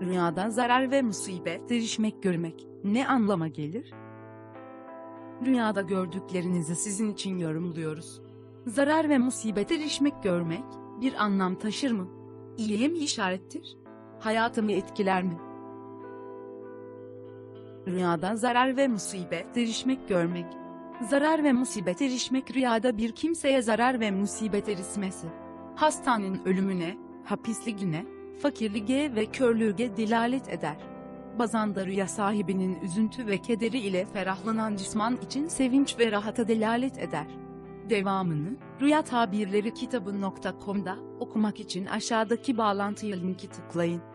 Rüyada zarar ve musibet erişmek görmek ne anlama gelir? Rüyada gördüklerinizi sizin için yorumluyoruz. Zarar ve musibet erişmek görmek bir anlam taşır mı? İyiye mi işarettir? Hayatımı etkiler mi? Rüyada zarar ve musibet erişmek görmek. Zarar ve musibet erişmek rüyada bir kimseye zarar ve musibet erismesi. Hastanın ölümüne, hapisliğine, fakirliğe ve körlüğe dilalet eder. Rüya sahibinin üzüntü ve kederi ile ferahlanan cisman için sevinç ve rahata delalet eder. Devamını, Rüya Tabirleri kitabı.com'da okumak için aşağıdaki bağlantıya linki tıklayın.